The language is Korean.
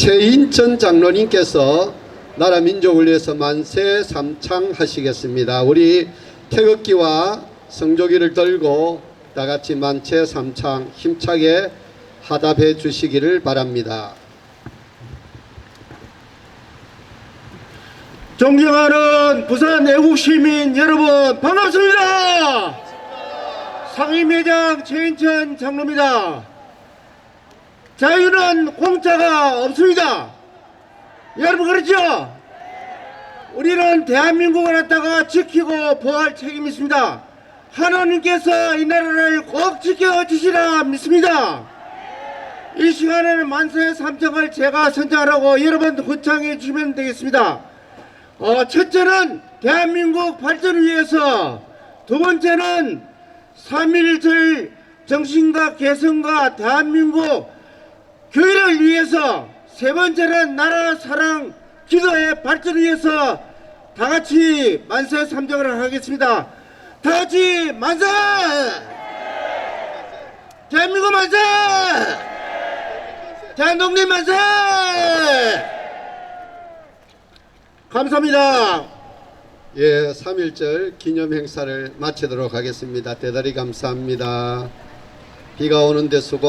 최인천 장로님께서 나라 민족을 위해서 만세 삼창하시겠습니다. 우리 태극기와 성조기를 들고 다 같이 만세 삼창 힘차게 하답해 주시기를 바랍니다. 존경하는 부산 애국 시민 여러분 반갑습니다. 상임회장 최인천 장로입니다. 자유는 공짜가 없습니다. 여러분 그렇죠? 우리는 대한민국을 갖다가 지키고 보호할 책임이 있습니다. 하나님께서 이 나라를 꼭 지켜주시라 믿습니다. 이 시간에는 만세 삼정을 제가 선정하라고 여러분 구창해 주시면 되겠습니다. 어, 첫째는 대한민국 발전을 위해서, 두 번째는 3.1절 정신과 개성과 대한민국 교회를 위해서, 세 번째는 나라 사랑 기도의 발전을 위해서 다 같이 만세 삼정을 하겠습니다. 다 같이 만세! 대한민국 만세! 대한독립 만세! 감사합니다. 예, 3.1절 기념 행사를 마치도록 하겠습니다. 대단히 감사합니다. 비가 오는데 수고하셨습니다.